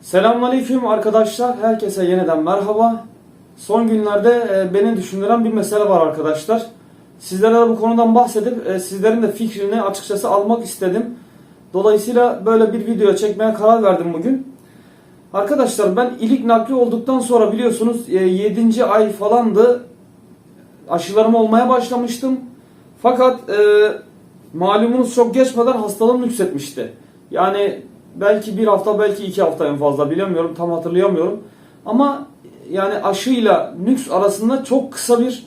Selamünaleyküm arkadaşlar. Herkese yeniden merhaba. Son günlerde e, beni düşündüren bir mesele var arkadaşlar. Sizlere de bu konudan bahsedip e, sizlerin de fikrini açıkçası almak istedim. Dolayısıyla böyle bir video çekmeye karar verdim bugün. Arkadaşlar ben ilik nakli olduktan sonra biliyorsunuz 7. ay falandı aşılarım olmaya başlamıştım. Fakat e, malumunuz çok geçmeden hastalığım nüksetmişti. Yani belki bir hafta belki iki hafta en fazla bilemiyorum tam hatırlayamıyorum. Ama yani aşıyla nüks arasında çok kısa bir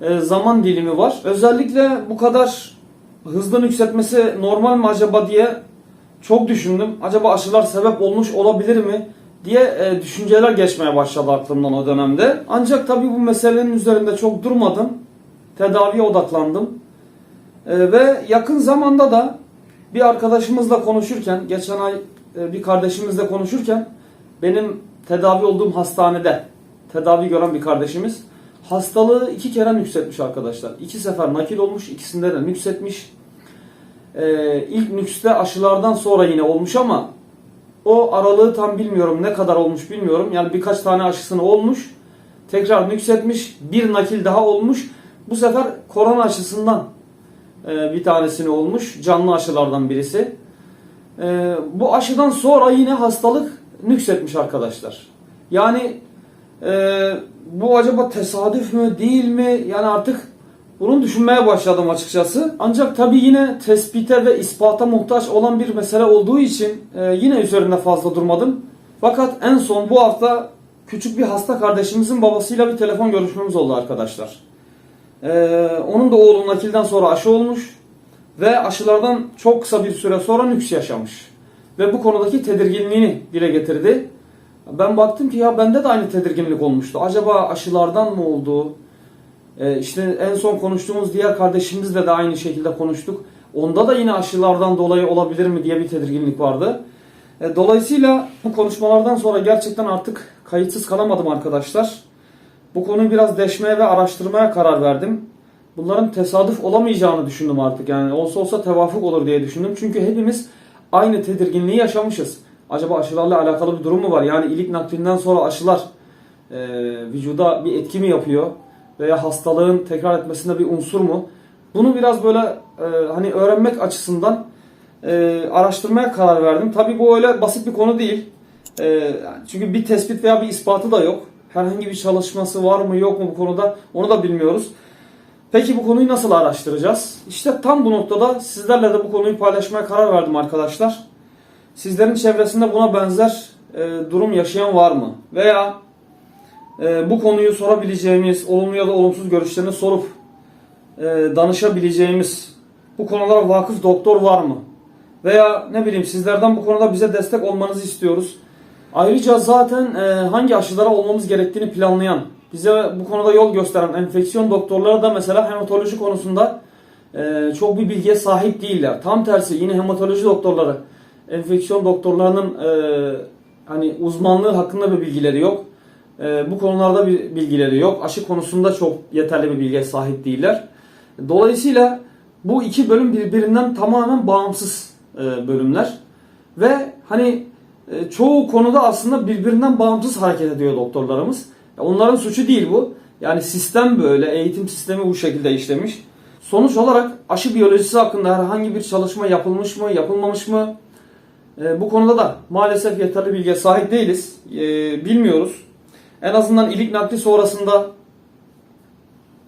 e, zaman dilimi var. Özellikle bu kadar hızlı nüksetmesi normal mi acaba diye çok düşündüm. Acaba aşılar sebep olmuş olabilir mi diye e, düşünceler geçmeye başladı aklımdan o dönemde. Ancak tabii bu meselenin üzerinde çok durmadım. Tedaviye odaklandım. E, ve yakın zamanda da bir arkadaşımızla konuşurken, geçen ay e, bir kardeşimizle konuşurken benim tedavi olduğum hastanede tedavi gören bir kardeşimiz hastalığı iki kere nüksetmiş arkadaşlar. İki sefer nakil olmuş, ikisinde de nüksetmiş. Ee, ilk nükste aşılardan sonra yine olmuş ama o aralığı tam bilmiyorum ne kadar olmuş bilmiyorum. Yani birkaç tane aşısını olmuş. Tekrar nüksetmiş. Bir nakil daha olmuş. Bu sefer korona aşısından e, bir tanesini olmuş. Canlı aşılardan birisi. E, bu aşıdan sonra yine hastalık nüksetmiş arkadaşlar. Yani e, bu acaba tesadüf mü değil mi? Yani artık bunu düşünmeye başladım açıkçası. Ancak tabii yine tespite ve ispata muhtaç olan bir mesele olduğu için e, yine üzerinde fazla durmadım. Fakat en son bu hafta küçük bir hasta kardeşimizin babasıyla bir telefon görüşmemiz oldu arkadaşlar. E, onun da oğlu nakilden sonra aşı olmuş ve aşılardan çok kısa bir süre sonra nüks yaşamış. Ve bu konudaki tedirginliğini dile getirdi. Ben baktım ki ya bende de aynı tedirginlik olmuştu. Acaba aşılardan mı oldu? Ee, işte en son konuştuğumuz diğer kardeşimizle de aynı şekilde konuştuk. Onda da yine aşılardan dolayı olabilir mi diye bir tedirginlik vardı. E, dolayısıyla bu konuşmalardan sonra gerçekten artık kayıtsız kalamadım arkadaşlar. Bu konuyu biraz deşmeye ve araştırmaya karar verdim. Bunların tesadüf olamayacağını düşündüm artık. Yani olsa olsa tevafuk olur diye düşündüm. Çünkü hepimiz aynı tedirginliği yaşamışız. Acaba aşılarla alakalı bir durum mu var? Yani ilik naklinden sonra aşılar e, vücuda bir etki mi yapıyor? Veya hastalığın tekrar etmesinde bir unsur mu? Bunu biraz böyle e, hani öğrenmek açısından e, araştırmaya karar verdim. Tabii bu öyle basit bir konu değil. E, çünkü bir tespit veya bir ispatı da yok. Herhangi bir çalışması var mı yok mu bu konuda onu da bilmiyoruz. Peki bu konuyu nasıl araştıracağız? İşte tam bu noktada sizlerle de bu konuyu paylaşmaya karar verdim arkadaşlar. Sizlerin çevresinde buna benzer e, durum yaşayan var mı? Veya e, bu konuyu sorabileceğimiz, olumlu ya da olumsuz görüşlerini sorup e, danışabileceğimiz bu konulara vakıf doktor var mı? Veya ne bileyim sizlerden bu konuda bize destek olmanızı istiyoruz. Ayrıca zaten e, hangi aşılara olmamız gerektiğini planlayan, bize bu konuda yol gösteren enfeksiyon doktorları da mesela hematoloji konusunda e, çok bir bilgiye sahip değiller. Tam tersi yine hematoloji doktorları, enfeksiyon doktorlarının e, hani uzmanlığı hakkında bir bilgileri yok. E, bu konularda bir bilgileri yok. Aşı konusunda çok yeterli bir bilgiye sahip değiller. Dolayısıyla bu iki bölüm birbirinden tamamen bağımsız e, bölümler ve hani e, çoğu konuda aslında birbirinden bağımsız hareket ediyor doktorlarımız. Onların suçu değil bu. Yani sistem böyle, eğitim sistemi bu şekilde işlemiş. Sonuç olarak aşı biyolojisi hakkında herhangi bir çalışma yapılmış mı, yapılmamış mı? E, bu konuda da maalesef yeterli bilgiye sahip değiliz. E, bilmiyoruz. En azından ilik nakli sonrasında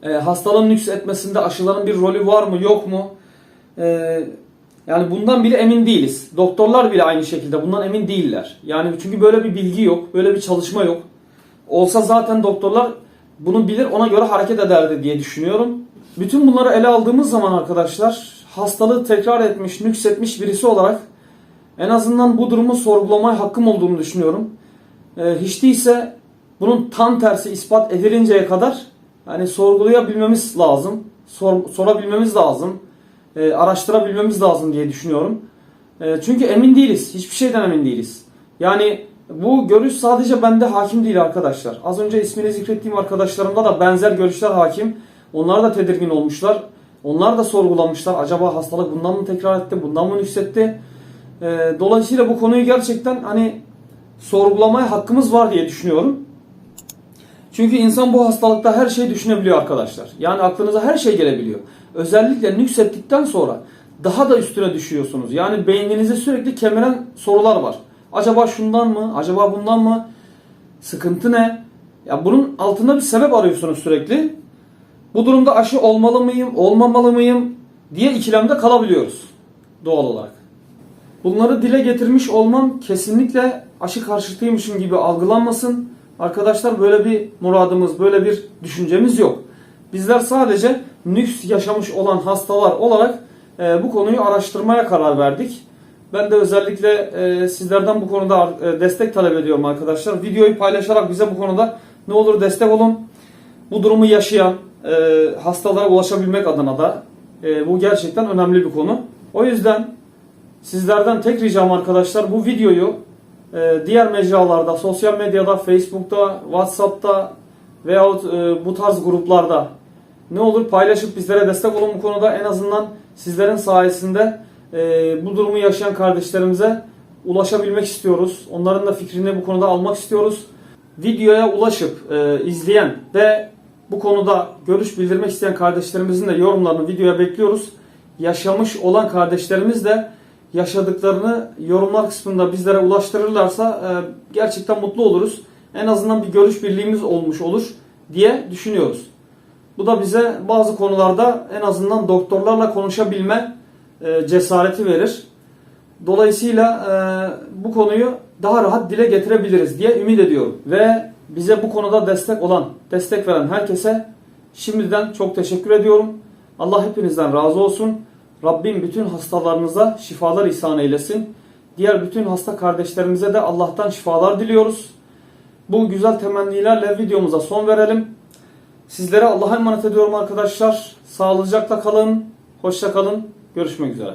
e, hastalığın nüks etmesinde aşıların bir rolü var mı, yok mu? E, yani bundan bile emin değiliz. Doktorlar bile aynı şekilde bundan emin değiller. Yani çünkü böyle bir bilgi yok, böyle bir çalışma yok. Olsa zaten doktorlar bunu bilir ona göre hareket ederdi diye düşünüyorum. Bütün bunları ele aldığımız zaman arkadaşlar hastalığı tekrar etmiş, nüksetmiş birisi olarak en azından bu durumu sorgulamaya hakkım olduğunu düşünüyorum. Ee, hiç değilse bunun tam tersi ispat edilinceye kadar hani sorgulayabilmemiz lazım. Sor, sorabilmemiz lazım. E, araştırabilmemiz lazım diye düşünüyorum. E, çünkü emin değiliz. Hiçbir şeyden emin değiliz. Yani bu görüş sadece bende hakim değil arkadaşlar. Az önce ismini zikrettiğim arkadaşlarımda da benzer görüşler hakim. Onlar da tedirgin olmuşlar. Onlar da sorgulamışlar. Acaba hastalık bundan mı tekrar etti, bundan mı nüksetti? E, dolayısıyla bu konuyu gerçekten hani sorgulamaya hakkımız var diye düşünüyorum. Çünkü insan bu hastalıkta her şeyi düşünebiliyor arkadaşlar. Yani aklınıza her şey gelebiliyor. Özellikle nüksettikten sonra daha da üstüne düşüyorsunuz. Yani beyninizi sürekli kemiren sorular var. Acaba şundan mı? Acaba bundan mı? Sıkıntı ne? Ya bunun altında bir sebep arıyorsunuz sürekli. Bu durumda aşı olmalı mıyım, olmamalı mıyım diye ikilemde kalabiliyoruz doğal olarak. Bunları dile getirmiş olmam kesinlikle aşı karşıtıymışım gibi algılanmasın. Arkadaşlar böyle bir muradımız, böyle bir düşüncemiz yok. Bizler sadece nüks yaşamış olan hastalar olarak e, bu konuyu araştırmaya karar verdik. Ben de özellikle e, sizlerden bu konuda e, destek talep ediyorum arkadaşlar. Videoyu paylaşarak bize bu konuda ne olur destek olun. Bu durumu yaşayan e, hastalara ulaşabilmek adına da e, bu gerçekten önemli bir konu. O yüzden sizlerden tek ricam arkadaşlar bu videoyu diğer mecralarda, sosyal medyada, Facebook'ta, WhatsApp'ta veyahut e, bu tarz gruplarda ne olur paylaşıp bizlere destek olun bu konuda. En azından sizlerin sayesinde e, bu durumu yaşayan kardeşlerimize ulaşabilmek istiyoruz. Onların da fikrini bu konuda almak istiyoruz. Videoya ulaşıp e, izleyen ve bu konuda görüş bildirmek isteyen kardeşlerimizin de yorumlarını videoya bekliyoruz. Yaşamış olan kardeşlerimiz de yaşadıklarını yorumlar kısmında bizlere ulaştırırlarsa e, gerçekten mutlu oluruz. En azından bir görüş birliğimiz olmuş olur diye düşünüyoruz. Bu da bize bazı konularda en azından doktorlarla konuşabilme e, cesareti verir. Dolayısıyla e, bu konuyu daha rahat dile getirebiliriz diye ümit ediyorum. Ve bize bu konuda destek olan, destek veren herkese şimdiden çok teşekkür ediyorum. Allah hepinizden razı olsun. Rabbim bütün hastalarınıza şifalar ihsan eylesin. Diğer bütün hasta kardeşlerimize de Allah'tan şifalar diliyoruz. Bu güzel temennilerle videomuza son verelim. Sizlere Allah'a emanet ediyorum arkadaşlar. Sağlıcakla kalın, hoşça kalın. Görüşmek üzere.